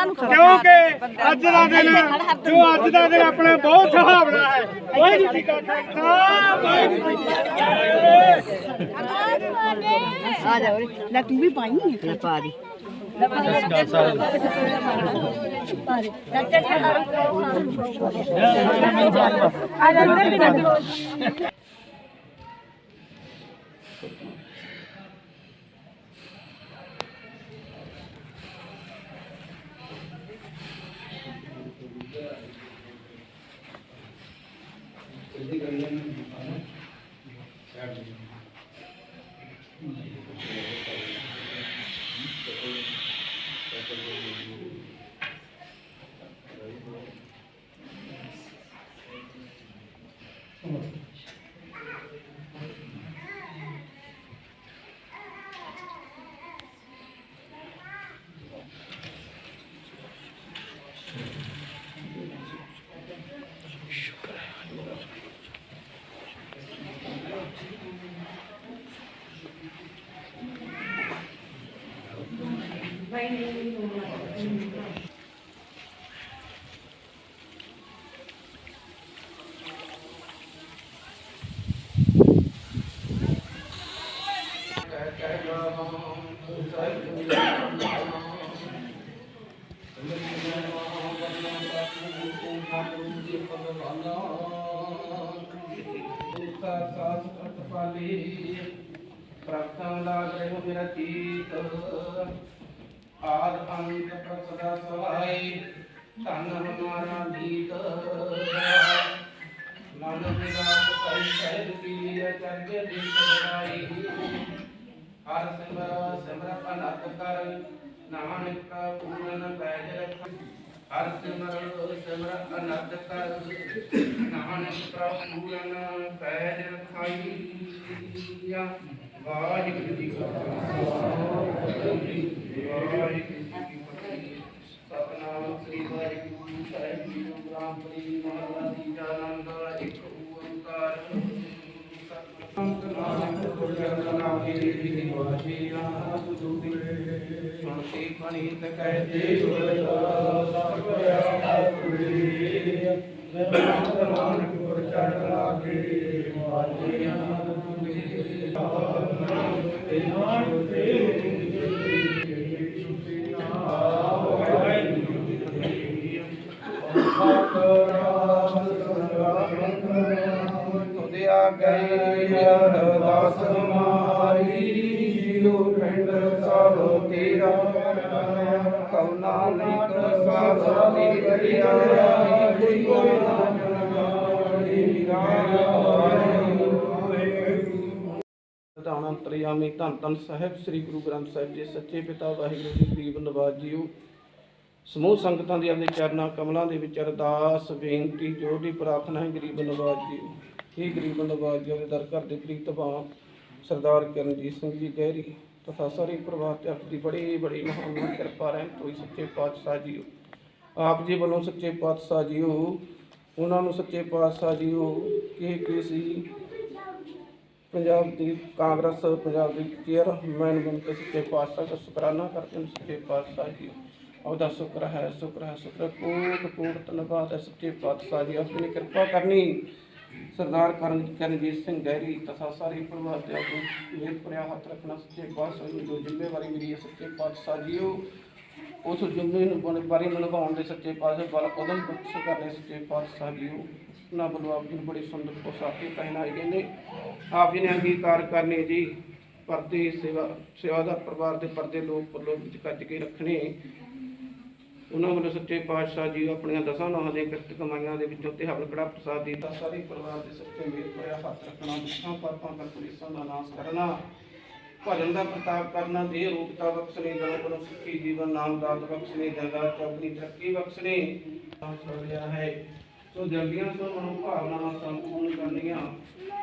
ਉਹਨਾਂ ਨੂੰ ਖਬਰ ਕਿਉਂਕਿ ਅੱਜ ਦਾ ਦਿਨ ਜੋ ਅੱਜ ਦਾ ਦਿਨ ਆਪਣੇ ਬਹੁਤ ਸੁਹਾਵਣਾ ਹੈ। ਵਾਹਿਗੁਰੂ ਜੀ ਕਾ ਖਾਲਸਾ ਵਾਹਿਗੁਰੂ ਜੀ ਕੀ ਫਤਿਹ। ਆ ਜਾ ਓਏ ਲੈ ਤੂੰ ਵੀ ਪਾਈ ਹੈ ਪਾ ਦੀ। ਆ ਜਾ ਅੰਦਰ ਵੀ ਨਾ ਸਾਸ ਅਤਪਾਲੀ ਪ੍ਰਥਮ ਲਾਗ ਰਹਿ ਮੇਰਾ ਚੀਤ ਆਦ ਅੰਤ ਪ੍ਰਸਦਾ ਸਵਾਈ, ਧਨ ਹਮਾਰਾ ਗੀਤ ਮਨ ਮੇਰਾ ਕਈ ਸਹਿਜ ਪੀ ਚਰਗੇ ਦੀ ਸਦਾਈ। ਹਰ ਸਿਮਰ ਸਿਮਰ ਅਨੰਤ ਕਰ, ਨਾਨਕ ਪੂਰਨ ਪੈਜ ਰਖ। ਹਰ ਸਿਮਰ ਸਿਮਰ ਅਨੰਤ ਕਰ, ਨਾਨਕ ਪੂਰਨ ਪੈਜ ਰਖਾਈ। ਵਾਹਿਗੁਰੂ ਜੀ ਕਾ ਖਾਲਸਾ ਵਾਹਿਗੁਰੂ ਜੀ ਕੀ ਫਤਿਹ ਸਤਨਾਮ ਸ੍ਰੀ ਵਾਹਿਗੁਰੂ ਸਾਹਿਬ ਜੀ ਨਾਮ ਪ੍ਰੀ ਮਹਲਾ ਤੀਜਾ ਆਨੰਦ ਇੱਕ ਓੰਕਾਰ ਸਤਨਾਮ ਗੁਰਜਨ ਨਾਮ ਦੀ ਦੀ ਵਾਜੀ ਆਪ ਜੁਦੀ ਸੁਣਤੀ ਪਣੀਤ ਕਹਿ ਦੇ ਨਾਨਕ ਗੁਰ ਚੜ੍ਹ ਲਾਗੇ ਵਾਜੀ ਤੁਦੇ ਕਉਨਾ ਨਿਕ ਸਭ ਤੇਰੀ ਕੋਈ ਨਾ ਪ੍ਰਧਾਨ ਅੰਤਰਯਾਮੀ ਧੰਨ ਧੰਨ ਸਾਹਿਬ, ਸ੍ਰੀ ਗੁਰੂ ਗ੍ਰੰਥ ਸਾਹਿਬ ਜੀ, ਸੱਚੇ ਪਿਤਾ ਵਾਹਿਗੁਰੂ ਜੀ ਗਰੀਬ ਨਵਾਜ ਜੀਓ ਸਮੂਹ ਸੰਗਤਾਂ ਦੀ ਆਪਣੇ ਚਰਨਾਂ, ਕਮਲਾਂ ਦੇ ਵਿੱਚ ਅਰਦਾਸ, ਬੇਨਤੀ ਜੋੜੀ ਪ੍ਰਾਰਥਨਾ ਹੈ, ਗਰੀਬ ਨਵਾਜ ਜੀ ਇਹ ਗਰੀਬ ਨਵਾਜ ਜੀ ਦੇ ਦਰ ਘਰ ਦੇ ਪ੍ਰੀਤ ਭਾਵਾਂ ਸਰਦਾਰ ਕਰਨਜੀਤ ਸਿੰਘ ਜੀ, ਗਹਿਰੀ ਤਥਾ ਸਾਰੇ ਪਰਿਵਾਰ ਤੇ ਆਪ ਦੀ ਬੜੀ ਬੜੀ ਮਹਾਨ ਕਿਰਪਾ ਰਹਿਣ ਤੋਈ ਸੱਚੇ ਪਾਤਸ਼ਾਹ ਜੀਓ ਆਪ ਜੀ ਵੱਲੋਂ ਸੱਚੇ ਪਾਤਸ਼ਾਹ ਜੀਓ ਉਹਨਾਂ ਨੂੰ ਸੱਚੇ ਪਾਤਸ਼ਾਹ ਜੀਓ ਇਹ ਕੀ ਸੀ ਪੰਜਾਬ ਦੀ ਕਾਂਗਰਸ ਪੰਜਾਬ ਦੀ ਚੇਅਰਮੈਨ ਬਣ ਕੇ ਸੱਚੇ ਪਾਤਸ਼ਾਹ ਦਾ ਸ਼ੁਕਰਾਨਾ ਕਰਦੇ ਹਾਂ ਸੱਚੇ ਪਾਤਸ਼ਾਹ ਜੀ। ਉਹਦਾ ਸ਼ੁਕਰ ਹੈ ਸ਼ੁਕਰ ਹੈ ਸ਼ੁਕਰ ਹੈ, ਕੋਟ ਕੋਟ ਧੰਨਵਾਦ ਹੈ ਸੱਚੇ ਪਾਤਸ਼ਾਹ ਜੀ ਆਪਣੀ ਕਿਰਪਾ ਕਰਨੀ। ਸਰਦਾਰ ਕਰਨ ਕਰਨਜੀਤ ਸਿੰਘ ਗਹਿਰੀ ਤਥਾ ਸਾਰੇ ਪਰਿਵਾਰ ਤੇ ਆਪਣੀ ਮੇਰ ਭਰਿਆ ਹੱਥ ਰੱਖਣਾ ਸੱਚੇ ਪਾਤਸ਼ਾਹ ਜੀ ਜੋ ਜ਼ਿੰਮੇਵਾਰੀ ਮਿਲੀ ਹੈ ਸੱਚੇ ਪਾਤਸ਼ਾਹ ਜੀਓ। ਉਸ ਜ਼ਿੰਮੇ ਨੂੰ ਬਾਰੇ ਨਿਭਾਉਣ ਦੇ ਸੱਚੇ ਪਾਤਸ਼ਾਹ ਬਲ ਕਦਮ ਬਖਸ਼ ਕਰਨੇ ਸੱਚੇ ਪਾਤਸ਼ਾਹ ਜੀ ਉਹਨਾਂ ਵੱਲੋਂ ਆਪ ਜੀ ਨੂੰ ਬੜੀ ਸੁੰਦਰ ਪੋਸ਼ਾਕੇ ਪਹਿਨਾਏ ਗਏ ਨੇ। ਆਪ ਜੀ ਨੇ ਅੰਗੀਕਾਰ ਕਰਨੇ ਜੀ। ਪਰਦੇ ਸੇਵਾ ਸੇਵਾਦਾਰ ਪਰਿਵਾਰ ਦੇ ਪਰਦੇ ਲੋਕ ਪਰਲੋਕ ਵਿੱਚ ਕੱਜ ਕੇ ਰੱਖਣੇ। ਉਹਨਾਂ ਵੱਲੋਂ ਸੱਚੇ ਪਾਤਸ਼ਾਹ ਜੀ ਆਪਣੀਆਂ ਦਸਾਂ ਨਾਹਾਂ ਦੇ ਕਿਰਤ ਕਮਾਈਆਂ ਦੇ ਵਿੱਚੋਂ ਤੇ ਹਵਨ ਕੜਾ ਪ੍ਰਸਾਦ ਦੀ ਤਾਂ ਸਾਰੇ ਪਰਿਵਾਰ ਦੇ ਸੱਚੇ ਮੇਰ ਭਰਿਆ ਹੱਥ ਰੱਖਣਾ, ਦੁੱਖਾਂ, ਪਾਪਾਂ ਦਾ ਪੁਲਿਸਾਂ ਦਾ ਨਾਸ਼ ਕਰਨਾ, ਭਜਨ ਦਾ ਪ੍ਰਤਾਪ ਕਰਨਾ ਦੇ ਰੂਪਤਾ ਬਖਸ਼ਣੀ, ਦਲ ਕੋਲੋਂ ਸੁਖੀ ਜੀਵਨ, ਨਾਮ ਦਾਤ ਬਖਸ਼ਣੀ ਜਗਾ ਚੌਕਨੀ ਤਰੱਕੀ ਬਖਸ਼ਣੀ। ਸੋਲਿਆ ਹੈ ਸੋ ਜਲਦੀਆਂ ਸੋ ਮਨੋ ਭਾਵਨਾਵਾਂ ਸੰਪੂਰਨ ਕਰਨੀਆਂ।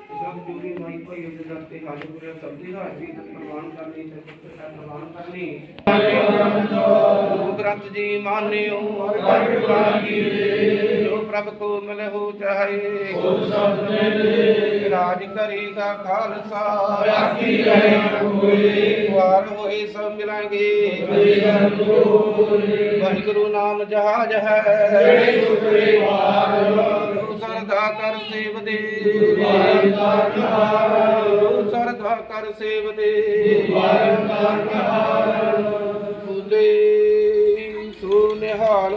ਸਭ ਜੋਰੀ ਮਾਈ ਭਾਈ ਉਹਦੇ ਦਰ ਤੇ ਹਾਜ਼ਰ ਕਰਿਆ ਸਭ ਦੀ ਹਾਜ਼ਰੀ ਤੇ ਪ੍ਰਵਾਨ ਕਰਨੀ, ਤੇ ਪ੍ਰਵਾਨ ਕਰਨੀ। ਗੁਰੂ ਗ੍ਰੰਥ ਜੀ ਮਾਨਿਓ, ਜੋ ਪ੍ਰਭ ਕੋ ਮਿਲਹੁ ਚਾਹੇ, ਰਾਜ ਕਰੀਗਾ ਖਾਲਸਾ। ਆਕੀ ਰਹੇ ਕੋਈ ਵਾਰ ਹੋਏ ਸਭ ਮਿਲਾਂਗੇ। ਵਾਹਿਗੁਰੂ ਨਾਮ ਜਹਾਜ ਹੈ। ਗੁਰੂ ਸਰਦਾ ਕਰ ਸੇਵ ਦੇ। ਸਰਦਾ ਕਰ ਸੇਵ ਦੇ ਬੁੱਲੇ ਸੋ ਨਿਹਾਲ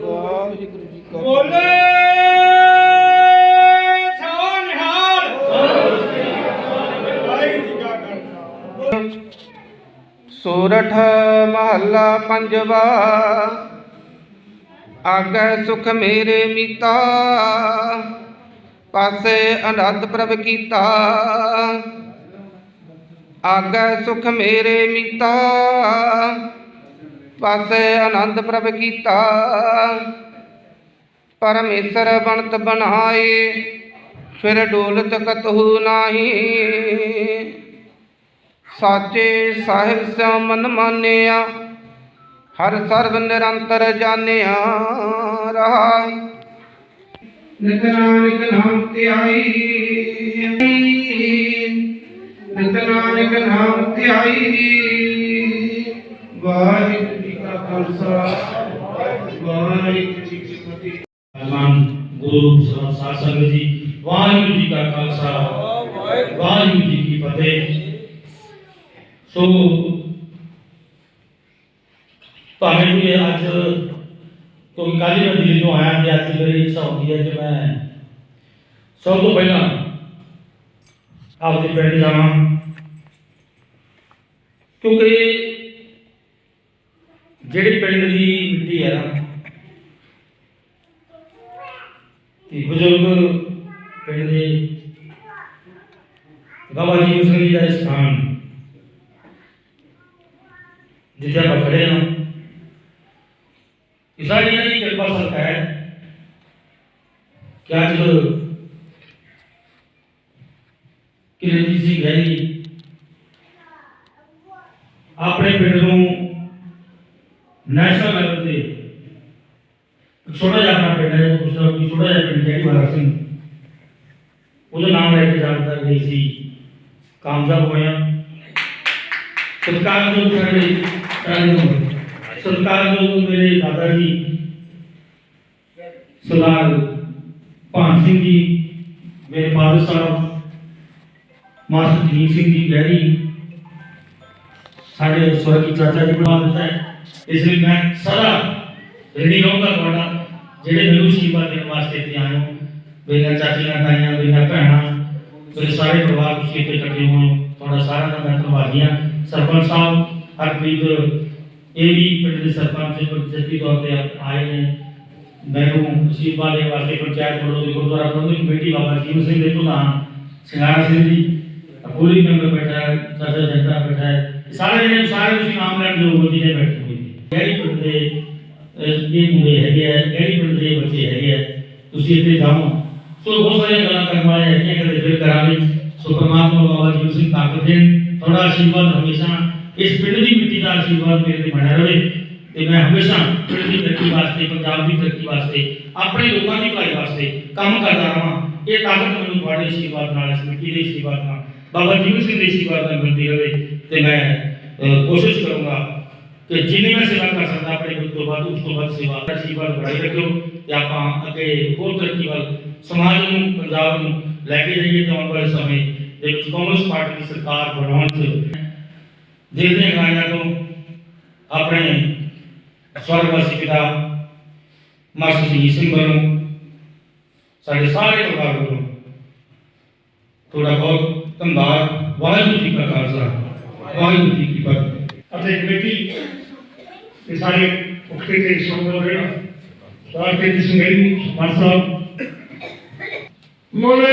ਵਾਹਿਗੁਰੂ ਜੀ ਕਾ ਬੋਲੇ ਸੋ ਨਿਹਾਲ ਵਾਹਿਗੁਰੂ ਜੀ ਕਾ ਸੋਰਠ ਮਹੱਲਾ ਪੰਜਵਾ। ਆਗੈ ਸੁਖ ਮੇਰੇ ਮੀਤਾ। ਪਾਸੇ ਅਨੰਦ ਪ੍ਰਭ ਕੀਤਾ। ਆਗੈ ਸੁਖ ਮੇਰੇ ਮੀਤਾ। ਪਾਸੇ ਆਨੰਦ ਪ੍ਰਭ ਕੀਤਾ। ਪਰਮੇਸ਼ਰ ਬਣਤ ਬਣਾਏ, ਫਿਰ ਡੋਲਤ ਕਤਹੂ ਨਾਹੀ। ਸਾਚੇ ਸਾਹਿਬ ਸਿਉ ਮਨ ਮਾਨਿਆ, ਹਰ ਸਰਬ ਨਿਰੰਤਰ ਜਾਣਿਆ। ਰਹਾ ਨਿਤ ਨਾਨਕ ਨਾਮ ਧਿਆਈ ਨਿਤ ਨਾਨਕ ਨਾਮ ਧਿਆਈ ਵਾਹਿਗੁਰੂ ਜੀ ਕਾ ਖਾਲਸਾ, ਵਾਹਿਗੁਰੂ ਜੀ ਕੀ ਫਤਿਹ। ਸਨਮਾਨ ਗੁਰੂ ਸਾਹਿਬ ਸਾਧ ਜੀ, ਵਾਹਿਗੁਰੂ ਜੀ ਕਾ ਖਾਲਸਾ, ਵਾਹਿਗੁਰੂ ਜੀ ਕੀ ਫਤਿਹ। ਸੋ, ਭਾਵੇਂ ਕਿ ਅੱਜ ਕੋਈ ਕਾਲੀ ਮੈਂ ਦਿੱਲੀ ਤੋਂ ਆਇਆ ਤੇ ਅੱਜ ਮੇਰੀ ਇੱਛਾ ਹੁੰਦੀ ਹੈ ਕਿ ਮੈਂ ਸਭ ਤੋਂ ਪਹਿਲਾਂ ਆਪਦੇ ਪਿੰਡ ਜਾਵਾਂ। ਕਿਉਂਕਿ ਜਿਹੜੇ ਪਿੰਡ ਦੀ ਮਿੱਟੀ ਹੈ ਨਾ, ਤੇ ਬਜ਼ੁਰਗ ਪਿੰਡ ਦੇ ਬਾਬਾ ਜੀ ਸਿੰਘ ਦਾ ਸਥਾਨ ਜਿੱਥੇ ਆਪਾਂ ਖੜੇ ਹਾਂ। ਇਹ ਸਾਡੀ ਇਹਨਾਂ ਦੀ ਕਿਰਪਾ ਸਦਕਾ ਹੈ ਕਿ ਅੱਜ ਕਿਰਤੀ ਜੀ ਗਹਿਰੀ ਆਪਣੇ ਪਿੰਡ ਨੂੰ ਨੈਸ਼ਨਲ ਲੈਵਲ ਤੇ ਇੱਕ ਛੋਟਾ ਜਿਹਾ ਆਪਣਾ ਪਿੰਡ ਹੈ ਉਸ ਦਾ ਵੀ ਛੋਟਾ ਜਿਹਾ ਪਿੰਡ ਹੈ ਵਾਲਾ ਸਿੰਘ ਉਹਦਾ ਨਾਮ ਲੈ ਕੇ ਜਾਣਦਾ ਨਹੀਂ ਸੀ ਕਾਮਯਾਬ ਹੋਇਆ ਸਰਕਾਰ ਜੋ ਸਾਡੇ ਸਰਕਾਰ ਜੋ ਮੇਰੇ ਦਾਦਾ ਜੀ, ਸਰਦਾਰ ਭਾਨ ਸਿੰਘ ਜੀ, ਮੇਰੇ ਫਾਦਰ ਸਾਹਿਬ, ਮਾਸਟਰ ਜੀਤ ਸਿੰਘ ਜੀ ਗਹਿਰੀ ਸਾਡੇ ਸਵਰਗੀ ਚਾਚਾ ਜੀ ਬਣਾ ਦਿੱਤਾ ਹੈ। ਇਸ ਲਈ ਮੈਂ ਸਦਾ ਰਿਣੀ ਰਹੂੰਗਾ ਤੁਹਾਡਾ, ਜਿਹੜੇ ਮੈਨੂੰ ਆਸ਼ੀਰਵਾਦ ਦੇਣ ਵਾਸਤੇ ਇੱਥੇ ਆਏ ਹੋ। ਮੇਰੀਆਂ ਚਾਚੀਆਂ, ਤਾਈਆਂ, ਮੇਰੀਆਂ ਭੈਣਾਂ, ਮੇਰੇ ਸਾਰੇ ਪਰਿਵਾਰ ਤੁਸੀਂ ਇੱਥੇ ਇਕੱਠੇ ਹੋਏ ਤੁਹਾਡਾ ਸਾਰਿਆਂ ਦਾ ਮੈਂ ਧੰਨਵਾਦੀ ਹਾਂ। ਸਰਪੰਚ ਸਾਹਿਬ, ਹਰਪ੍ਰੀਤ ਇਹ ਵੀ ਪਿੰਡ ਦੇ ਸਰਪੰਚ ਜੱਦੀ ਤੌਰ ਤੇ ਆਏ ਨੇ ਮੈਨੂੰ ਆਸ਼ੀਰਵਾਦ ਦੇਣ ਵਾਸਤੇ ਪੰਚਾਇਤ ਵੱਲੋਂ ਦੀ ਗੁਰਦੁਆਰਾ ਪ੍ਰਬੰਧਕ ਕਮੇਟੀ ਬਾਬਾ ਜੀਵ ਸਿੰਘ ਦੇ ਪ੍ਰਧਾਨ ਸਿੰਘਾਰਾ ਸਿੰਘ ਜੀ ਪੂਰੀ ਮੈਂਬਰ ਬੈਠਾ ਹੈ ਚਾਚਾ ਜਨਤਾ ਬੈਠਾ ਹੈ ਸਾਰੇ ਜਿਹੜੇ ਸਾਰੇ ਤੁਸੀਂ ਨਾਮ ਲੈਣ ਜੋ ਹੋਜੀ ਨੇ ਬੈਠੇ ਹੋਏ ਨੇ ਗੈਰੀ ਪਿੰਡ ਦੇ ਅਹ, ਇਹ ਮੁੰਡੇ ਹੈਗੇ ਆ ਗੈਰੀ ਪਿੰਡ ਦੇ ਬੱਚੇ ਹੈਗੇ ਆ ਤੁਸੀਂ ਇੱਥੇ ਜਾਓ ਸੋ ਬਹੁਤ ਸਾਰੀਆਂ ਗੱਲਾਂ ਕਰਨ ਵਾਲੇ ਹੈਗੀਆਂ ਕਦੇ ਫਿਰ ਕਰਾਂਗੇ ਸੋ ਪਰਮਾਤਮਾ ਬਾਬਾ ਜੀਵ ਸਿੰਘ ਤਾਕਤ ਦੇਣ ਤੁਹਾਡਾ ਆਸ਼ੀਰਵਾਦ ਹਮੇਸ਼ਾ ਇਸ ਪਿੰਡ ਦੀ ਮਿੱਟੀ ਦਾ ਆਸ਼ੀਰਵਾਦ ਮੇਰੇ ਤੇ ਬਣਿਆ ਰਹੇ ਤੇ ਮੈਂ ਹਮੇਸ਼ਾ ਪਿੰਡ ਦੀ ਤਰੱਕੀ ਵਾਸਤੇ ਪੰਜਾਬ ਦੀ ਤਰੱਕੀ ਵਾਸਤੇ ਆਪਣੇ ਲੋਕਾਂ ਦੀ ਭਲਾਈ ਵਾਸਤੇ ਕੰਮ ਕਰਦਾ ਰਹਾਂ ਇਹ ਤਾਕਤ ਮੈਨੂੰ ਤੁਹਾਡੇ ਆਸ਼ੀਰਵਾਦ ਨਾਲ ਇਸ ਮਿੱਟੀ ਦੇ ਆਸ਼ੀਰਵਾਦ ਨਾਲ ਬਾਬਾ ਜੀਵ ਸਿੰਘ ਦੇ ਆਸ਼ੀਰਵਾਦ ਨਾਲ ਮਿਲਦੀ ਰਹੇ। ਤੇ ਮੈਂ ਅਹ, ਕੋਸ਼ਿਸ਼ ਕਰੂੰਗਾ ਕਿ ਜਿੰਨੀ ਮੈਂ ਸੇਵਾ ਕਰ ਸਕਦਾ ਆਪਣੇ ਗੁਰੂ ਤੋਂ ਬਾਅਦ ਉਸ ਤੋਂ ਬਾਅਦ ਸੇਵਾ ਦਾ ਆਸ਼ੀਰਵਾਦ ਬਣਾਈ ਰੱਖਿਓ। ਤੇ ਆਪਾਂ ਅੱਗੇ ਹੋਰ ਤਰੱਕੀ ਵੱਲ ਸਮਾਜ ਨੂੰ ਪੰਜਾਬ ਨੂੰ ਲੈ ਕੇ ਜਾਈਏ ਤੇ ਆਉਣ ਵਾਲੇ ਸਮੇਂ ਦੇ ਵਿੱਚ ਕਾਂਗਰਸ ਪਾਰਟੀ ਦੀ ਸਰਕਾਰ ਬਣਾਉਣ 'ਚ। ਦੇਖਦੇ ਹਾਂ ਗਾਇਆਂ ਤੋਂ ਆਪਣੇ ਸਵਰਗਵਾਸੀ ਪਿਤਾ ਮਾਸਟਰ ਜੀ ਸਿੰਘ ਵੱਲੋਂ ਸਾਡੇ ਸਾਰੇ ਪਰਿਵਾਰ ਵੱਲੋਂ ਤੁਹਾਡਾ ਬਹੁਤ ਧੰਨਵਾਦ। ਵਾਹਿਗੁਰੂ ਜੀ ਕਾ ਖਾਲਸਾ, ਵਾਹਿਗੁਰੂ ਜੀ ਕੀ ਫਤਿਹ। ਅਤੇ ਕਮੇਟੀ ਤੇ ਸਾਰੇ ਮੁਖੀ ਤੇ ਸ਼ਾਮਲ ਹੋ ਰਹੇ ਸਾਰ ਮਾਨ ਸਾਹਿਬ। ਮੋਲੇ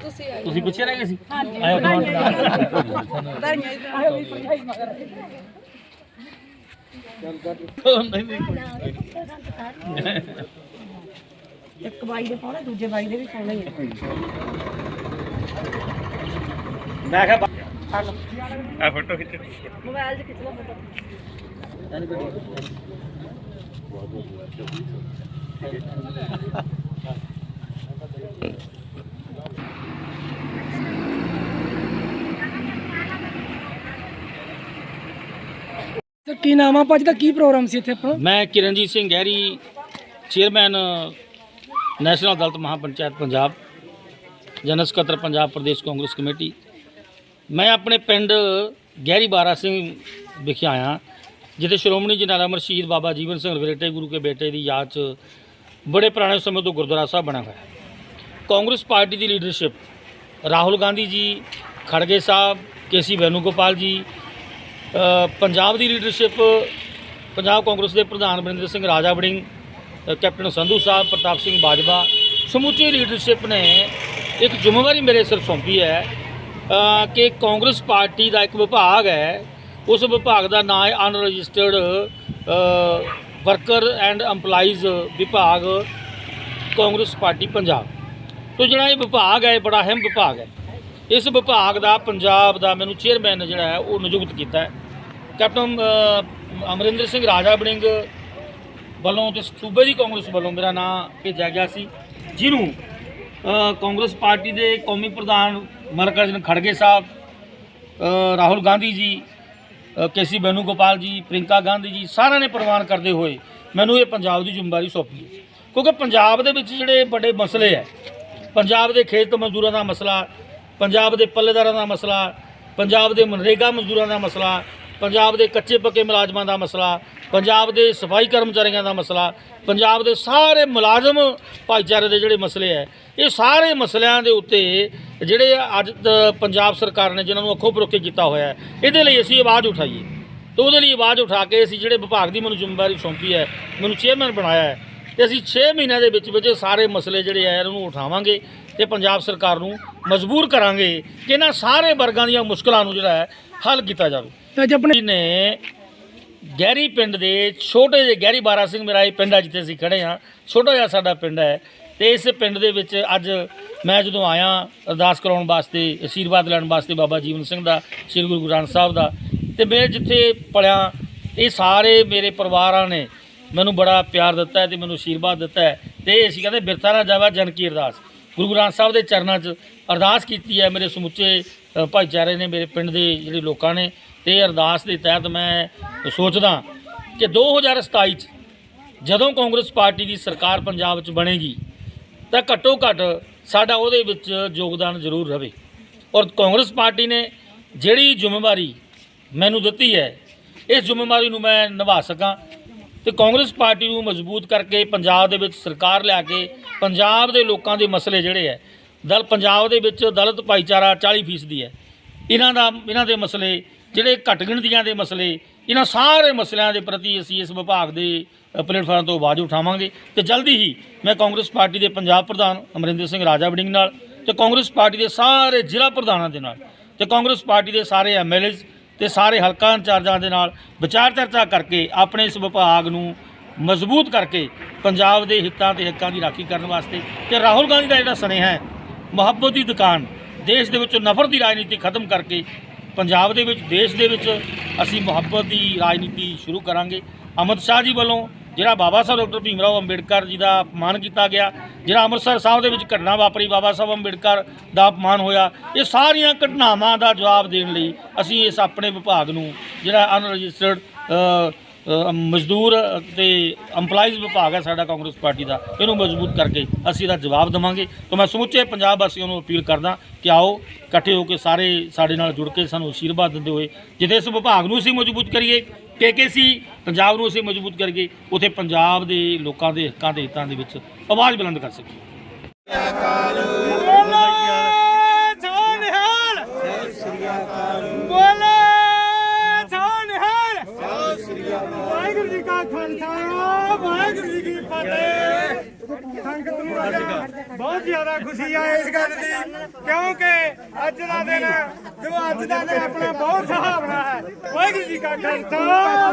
ਤੁਸੀਂ ਪਿੱਛੇ ਰਹਿ ਗਏ ਸੀ? ਇੱਕ ਬਾਈ ਦੇ ਪਾਉਣੇ ਦੂਜੇ ਬਾਈ ਦੇ ਵੀ ਪਾਉਣੇ ਹੀ ਆ ਮੈਂ ਕਿਹਾ ਮੋਬਾਈਲ 'ਚ ਖਿੱਚ ਲਓ ਫੋਟੋ। ਤੇ ਕੀ ਨਾਮ ਆ? ਭਾਜੀ ਦਾ ਕੀ ਪ੍ਰੋਗਰਾਮ ਸੀ ਇੱਥੇ ਆਪਣਾ? ਮੈਂ ਕਿਰਨਜੀਤ ਸਿੰਘ ਗਹਿਰੀ, ਚੇਅਰਮੈਨ, ਨੈਸ਼ਨਲ ਅਦਾਲਤ ਮਹਾਪੰਚਾਇਤ ਪੰਜਾਬ ਜਨਰਲ ਸਕੱਤਰ ਪੰਜਾਬ ਪ੍ਰਦੇਸ਼ ਕਾਂਗਰਸ ਕਮੇਟੀ। ਮੈਂ ਆਪਣੇ ਪਿੰਡ ਗਹਿਰੀ ਬਾਰਾ ਸਿੰਘ ਵਿਖੇ ਆਇਆ, ਜਿੱਥੇ ਸ਼੍ਰੋਮਣੀ ਜਨਾਲਾ ਮਰਸ਼ੀਦ ਬਾਬਾ ਜੀਵਨ ਸਿੰਘ ਵਰੇਟੇ ਗੁਰੂ ਕੇ ਬੇਟੇ ਦੀ ਯਾਦ 'ਚ ਬੜੇ ਪੁਰਾਣੇ ਸਮੇਂ ਤੋਂ ਗੁਰਦੁਆਰਾ ਸਾਹਿਬ ਬਣਾ ਹੋਇਆ ਹੈ। ਕਾਂਗਰਸ ਪਾਰਟੀ ਦੀ ਲੀਡਰਸ਼ਿਪ। ਰਾਹੁਲ ਗਾਂਧੀ ਜੀ, ਖੜਗੇ ਸਾਹਿਬ, ਕੇਸੀ ਵੈਨੂਗੋਪਾਲ ਜੀ ਪੰਜਾਬ ਦੀ ਲੀਡਰਸ਼ਿਪ, ਪੰਜਾਬ ਕਾਂਗਰਸ ਦੇ ਪ੍ਰਧਾਨ ਬਰਿੰਦਰ ਸਿੰਘ ਰਾਜਾ ਵੜਿੰਗ ਕੈਪਟਨ ਸੰਧੂ ਸਾਹਿਬ, ਪ੍ਰਤਾਪ ਸਿੰਘ ਬਾਜਵਾ, ਸਮੁੱਚੀ ਲੀਡਰਸ਼ਿਪ ਨੇ ਇੱਕ ਜ਼ਿੰਮੇਵਾਰੀ ਮੇਰੇ ਸਿਰ ਸੌਂਪੀ ਹੈ ਕਿ ਕਾਂਗਰਸ ਪਾਰਟੀ ਦਾ ਇੱਕ ਵਿਭਾਗ ਹੈ, ਉਸ ਵਿਭਾਗ ਦਾ ਨਾਮ ਹੈ ਅਨਰਜਿਸਟਰਡ ਵਰਕਰ ਐਂਡ EMPLOYEES ਵਿਭਾਗ, ਕਾਂਗਰਸ ਪਾਰਟੀ ਪੰਜਾਬ। ਤੋ ਜਿਹੜਾ ਇਹ ਵਿਭਾਗ ਹੈ ਇਹ ਬੜਾ ਅਹਿਮ ਵਿਭਾਗ ਹੈ। ਇਸ ਵਿਭਾਗ ਦਾ ਪੰਜਾਬ ਦਾ ਮੈਨੂੰ ਚੇਅਰਮੈਨ ਜਿਹੜਾ ਹੈ ਉਹ ਨਿਯੁਕਤ ਕੀਤਾ ਹੈ। ਕੈਪਟਨ ਅਮਰਿੰਦਰ ਸਿੰਘ ਰਾਜਾ ਬੜਿੰਗ ਵੱਲੋਂ ਤੇ ਸੂਬੇ ਦੀ ਕਾਂਗਰਸ ਵੱਲੋਂ ਮੇਰਾ ਨਾਮ ਭੇਜਿਆ ਗਿਆ ਸੀ ਜਿਹਨੂੰ ਕਾਂਗਰਸ ਪਾਰਟੀ ਦੇ ਕੌਮੀ ਪ੍ਰਧਾਨ ਮਲਕਾਰਜਨ ਖੜਗੇ ਸਾਹਿਬ ਰਾਹੁਲ ਗਾਂਧੀ ਜੀ ਅ, ਕੇਸੀ ਬੈਨੂਗੋਪਾਲ ਜੀ ਪ੍ਰਿੰਕਾ ਗਾਂਧੀ ਜੀ ਸਾਰਿਆਂ ਨੇ ਪ੍ਰਵਾਨ ਕਰਦੇ ਹੋਏ ਮੈਨੂੰ ਇਹ ਪੰਜਾਬ ਦੀ ਜ਼ਿੰਮੇਵਾਰੀ ਸੌਂਪੀ ਹੈ। ਕਿਉਂਕਿ ਪੰਜਾਬ ਦੇ ਵਿੱਚ ਜਿਹੜੇ ਵੱਡੇ ਮਸਲੇ ਹੈ ਪੰਜਾਬ ਦੇ ਖੇਤ ਮਜ਼ਦੂਰਾਂ ਦਾ ਮਸਲਾ, ਪੰਜਾਬ ਦੇ ਪੱਲੇਦਾਰਾਂ ਦਾ ਮਸਲਾ, ਪੰਜਾਬ ਦੇ ਮਨਰੇਗਾ ਮਜ਼ਦੂਰਾਂ ਦਾ ਮਸਲਾ, ਪੰਜਾਬ ਦੇ ਕੱਚੇ ਪੱਕੇ ਮੁਲਾਜ਼ਮਾਂ ਦਾ ਮਸਲਾ, ਪੰਜਾਬ ਦੇ ਸਫ਼ਾਈ ਕਰਮਚਾਰੀਆਂ ਦਾ ਮਸਲਾ, ਪੰਜਾਬ ਦੇ ਸਾਰੇ ਮੁਲਾਜ਼ਮ ਭਾਈਚਾਰੇ ਦੇ ਜਿਹੜੇ ਮਸਲੇ ਹੈ ਇਹ ਸਾਰੇ ਮਸਲਿਆਂ ਦੇ ਉੱਤੇ ਜਿਹੜੇ ਅੱਜ ਪੰਜਾਬ ਸਰਕਾਰ ਨੇ ਜਿਨ੍ਹਾਂ ਨੂੰ ਅੱਖੋਂ ਪਰੋਖੇ ਕੀਤਾ ਹੋਇਆ ਇਹਦੇ ਲਈ ਅਸੀਂ ਆਵਾਜ਼ ਉਠਾਈਏ। ਤੇ ਉਹਦੇ ਲਈ ਆਵਾਜ਼ ਉਠਾ ਕੇ ਅਸੀਂ ਜਿਹੜੇ ਵਿਭਾਗ ਦੀ ਮੈਨੂੰ ਜ਼ਿੰਮੇਵਾਰੀ ਸੌਂਪੀ ਹੈ, ਮੈਨੂੰ ਚੇਅਰਮੈਨ ਬਣਾਇਆ ਹੈ ਤੇ ਅਸੀਂ 6 ਮਹੀਨਿਆਂ ਦੇ ਵਿੱਚ ਵਿੱਚ ਸਾਰੇ ਮਸਲੇ ਜਿਹੜੇ ਆ ਇਹਨਾਂ ਨੂੰ ਉਠਾਵਾਂਗੇ ਤੇ ਪੰਜਾਬ ਸਰਕਾਰ ਨੂੰ ਮਜਬੂਰ ਕਰਾਂਗੇ ਕਿ ਇਹਨਾਂ ਸਾਰੇ ਵਰਗਾਂ ਦੀਆਂ ਮੁਸ਼ਕਲਾਂ ਨੂੰ ਜਿਹੜਾ ਹੈ ਹੱਲ ਕੀਤਾ ਜਾਵੇ। ਅੱਜ ਆਪਣੇ ਜੀ ਨੇ ਗਹਿਰੀ ਪਿੰਡ ਦੇ ਛੋਟੇ ਜਿਹੇ ਗਹਿਰੀ ਬਾਰਾ ਸਿੰਘ ਮੇਰਾ ਇਹ ਪਿੰਡ ਆ ਜਿੱਥੇ ਅਸੀਂ ਖੜੇ ਆ ਛੋਟਾ ਜਿਹਾ ਸਾਡਾ ਪਿੰਡ ਹੈ ਤੇ ਇਸ ਪਿੰਡ ਦੇ ਵਿੱਚ ਅੱਜ ਮੈਂ ਜਦੋਂ ਆਇਆ ਅਰਦਾਸ ਕਰਾਉਣ ਵਾਸਤੇ ਅਸ਼ੀਰਵਾਦ ਲੈਣ ਵਾਸਤੇ ਬਾਬਾ ਜੀਵਨ ਸਿੰਘ ਦਾ ਸ੍ਰੀ ਗੁਰੂ ਗ੍ਰੰਥ ਸਾਹਿਬ ਦਾ ਤੇ ਮੈਂ ਜਿੱਥੇ ਪੜਿਆ ਇਹ ਸਾਰੇ ਮੇਰੇ ਪਰਿਵਾਰਾਂ ਨੇ ਮੈਨੂੰ ਬੜਾ ਪਿਆਰ ਦਿੱਤਾ ਹੈ ਤੇ ਮੈਨੂੰ ਆਸ਼ੀਰਵਾਦ ਦਿੱਤਾ ਹੈ। ਤੇ ਅਸੀਂ ਕਹਿੰਦੇ ਬਿਰਥਾ ਨਾ ਜਾਵਾ ਜਨ ਕੀ ਅਰਦਾਸ। ਗੁਰੂ ਗ੍ਰੰਥ ਸਾਹਿਬ ਦੇ ਚਰਨਾਂ 'ਚ ਅਰਦਾਸ ਕੀਤੀ ਹੈ ਮੇਰੇ ਸਮੁੱਚੇ ਭਾਈਚਾਰੇ ਨੇ, ਮੇਰੇ ਪਿੰਡ ਦੇ ਜਿਹੜੇ ਲੋਕਾਂ ਨੇ। ਤੇ ਅਰਦਾਸ ਦੇ ਤਹਿਤ ਮੈਂ ਸੋਚਦਾ ਕਿ 2027 'ਚ ਜਦੋਂ ਕਾਂਗਰਸ ਪਾਰਟੀ ਦੀ ਸਰਕਾਰ ਪੰਜਾਬ 'ਚ ਬਣੇਗੀ, ਤਾਂ ਘੱਟੋ ਘੱਟ ਸਾਡਾ ਉਹਦੇ ਵਿੱਚ ਯੋਗਦਾਨ ਜ਼ਰੂਰ ਰਹੇ ਔਰ ਕਾਂਗਰਸ ਪਾਰਟੀ ਨੇ ਜਿਹੜੀ ਜ਼ਿੰਮੇਵਾਰੀ ਮੈਨੂੰ ਦਿੱਤੀ ਹੈ, ਇਸ ਜ਼ਿੰਮੇਵਾਰੀ ਨੂੰ ਮੈਂ ਨਿਭਾ ਸਕਾਂ। ਤੇ ਕਾਂਗਰਸ ਪਾਰਟੀ ਨੂੰ ਮਜ਼ਬੂਤ ਕਰਕੇ ਪੰਜਾਬ ਦੇ ਵਿੱਚ ਸਰਕਾਰ ਲਿਆ ਕੇ ਪੰਜਾਬ ਦੇ ਲੋਕਾਂ ਦੇ ਮਸਲੇ ਜਿਹੜੇ ਹੈ, ਦਲ ਪੰਜਾਬ ਦੇ ਵਿੱਚ ਦਲਿਤ ਭਾਈਚਾਰਾ 40% ਹੈ। ਇਹਨਾਂ ਦਾ, ਇਹਨਾਂ ਦੇ ਮਸਲੇ, ਜਿਹੜੇ ਘੱਟ ਗਿਣਤੀਆਂ ਦੇ ਮਸਲੇ, ਇਹਨਾਂ ਸਾਰੇ ਮਸਲਿਆਂ ਦੇ ਪ੍ਰਤੀ ਅਸੀਂ ਇਸ ਵਿਭਾਗ ਦੇ ਪਲੇਟਫਾਰਮ ਤੋਂ ਆਵਾਜ਼ ਉਠਾਵਾਂਗੇ। ਤੇ ਜਲਦੀ ਹੀ ਮੈਂ ਕਾਂਗਰਸ ਪਾਰਟੀ ਦੇ ਪੰਜਾਬ ਪ੍ਰਧਾਨ ਅਮਰਿੰਦਰ ਸਿੰਘ ਰਾਜਾ ਵੜਿੰਗ ਨਾਲ ਤੇ ਕਾਂਗਰਸ ਪਾਰਟੀ ਦੇ ਸਾਰੇ ਜ਼ਿਲ੍ਹਾ ਪ੍ਰਧਾਨਾਂ ਦੇ ਨਾਲ ਤੇ ਕਾਂਗਰਸ ਪਾਰਟੀ ਦੇ ਸਾਰੇ ਐਮਐਲਏਜ਼ ਤੇ ਸਾਰੇ ਹਲਕਾ ਇੰਚਾਰਜਾਂ ਦੇ ਨਾਲ ਵਿਚਾਰ ਚਰਚਾ ਕਰਕੇ ਆਪਣੇ ਇਸ ਵਿਭਾਗ ਨੂੰ ਮਜ਼ਬੂਤ ਕਰਕੇ ਪੰਜਾਬ ਦੇ ਹਿੱਤਾਂ ਤੇ ਹੱਕਾਂ ਦੀ ਰਾਖੀ ਕਰਨ ਵਾਸਤੇ ਤੇ ਰਾਹੁਲ ਗਾਂਧੀ ਦਾ ਜਿਹੜਾ ਸੁਨੇਹਾ ਹੈ, ਮੁਹੱਬਤ ਦੀ ਦੁਕਾਨ, ਦੇਸ਼ ਦੇ ਵਿੱਚੋਂ ਨਫ਼ਰਤ ਦੀ ਰਾਜਨੀਤੀ ਖਤਮ ਕਰਕੇ ਪੰਜਾਬ ਦੇ ਵਿੱਚ, ਦੇਸ਼ ਦੇ ਵਿੱਚ ਅਸੀਂ ਮੁਹੱਬਤ ਦੀ ਰਾਜਨੀਤੀ ਸ਼ੁਰੂ ਕਰਾਂਗੇ। ਅਮਿਤ ਸ਼ਾਹ ਜੀ ਵੱਲੋਂ ਜਿਹੜਾ ਬਾਬਾ ਸਾਹਿਬ ਡਾਕਟਰ ਭੀਮ ਰਾਓ ਅੰਬੇਡਕਰ ਜੀ ਦਾ ਅਪਮਾਨ ਕੀਤਾ ਗਿਆ, ਜਿਹੜਾ ਅੰਮ੍ਰਿਤਸਰ ਸਾਹਿਬ ਦੇ ਵਿੱਚ ਘਟਨਾ ਵਾਪਰੀ, ਬਾਬਾ ਸਾਹਿਬ ਅੰਬੇਡਕਰ ਦਾ ਅਪਮਾਨ ਹੋਇਆ, ਇਹ ਸਾਰੀਆਂ ਘਟਨਾਵਾਂ ਦਾ ਜਵਾਬ ਦੇਣ ਲਈ ਅਸੀਂ ਇਸ ਆਪਣੇ ਵਿਭਾਗ ਨੂੰ ਜਿਹੜਾ ਅਨਰਜਿਸਟਰਡ ਮਜ਼ਦੂਰ ਤੇ EMPLOYEES ਵਿਭਾਗ ਹੈ ਸਾਡਾ ਕਾਂਗਰਸ ਪਾਰਟੀ ਦਾ, ਇਹਨੂੰ ਮਜ਼ਬੂਤ ਕਰਕੇ ਅਸੀਂ ਇਹਦਾ ਜਵਾਬ ਦੇਵਾਂਗੇ। ਤਾਂ ਮੈਂ ਸਮੁੱਚੇ ਪੰਜਾਬ ਵਾਸੀਆਂ ਨੂੰ ਅਪੀਲ ਕਰਦਾ ਕਿ ਆਓ, ਇਕੱਠੇ ਹੋ ਕੇ ਸਾਰੇ ਸਾਡੇ ਨਾਲ ਜੁੜ ਕੇ ਸਾਨੂੰ ਅਸ਼ੀਰਵਾਦ ਦਿੰਦੇ ਹੋਏ ਜਿੱਥੇ ਇਸ ਵਿਭਾਗ ਨੂੰ ਅਸੀਂ ਮਜ਼ਬੂਤ ਕਰੀਏ ਕੇਕੇਸੀ ਪੰਜਾਬ ਨੂੰ ਅਸੀਂ ਮਜ਼ਬੂਤ ਕਰੀਏ, ਉਥੇ ਪੰਜਾਬ ਦੇ ਲੋਕਾਂ ਦੇ ਹੱਕਾਂ ਦੇ ਹਿੱਤਾਂ ਦੇ ਵਿੱਚ ਆਵਾਜ਼ ਬੁਲੰਦ ਕਰ ਸਕੀਏ। ਵਾਹਿਗੁਰੂ ਜੀ ਕਾ ਖਾਲਸਾ, ਵਾਹਿਗੁਰੂ ਜੀ ਕੀ ਫਤਿਹ। ਸੰਗਤ ਨੂੰ ਅੱਜ ਬਹੁਤ ਜ਼ਿਆਦਾ ਖੁਸ਼ੀ ਆ ਇਸ ਗੱਲ ਦੀ, ਕਿਉਂਕਿ ਅੱਜ ਦਾ ਦਿਨ, ਜੋ ਅੱਜ ਦਾ ਦਿਨ ਆਪਣਾ ਬਹੁਤ ਸੁਹਾਵਣਾ ਹੈ। ਵਾਹਿਗੁਰੂ ਜੀ ਕਾ ਖਾਲਸਾ,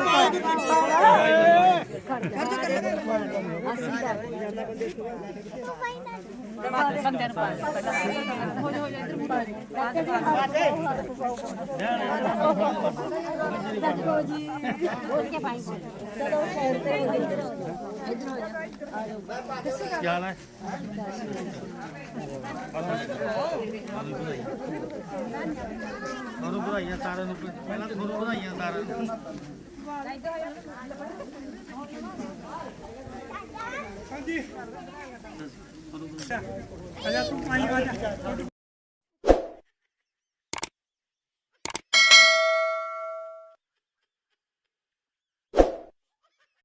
ਵਾਹਿਗੁਰੂ ਜੀ ਕੀ ਫਤਿਹ। ਤੁਹਾਨੂੰ ਵਧਾਈਆਂ ਸਾਰਿਆਂ ਨੂੰ ਪਹਿਲਾਂ ਤੁਹਾਨੂੰ ਵਧਾਈਆਂ ਸਾਰਿਆਂ ਨੂੰ ਅਜਾ ਤੂੰ ਪਾਈ ਆ। ਜਾ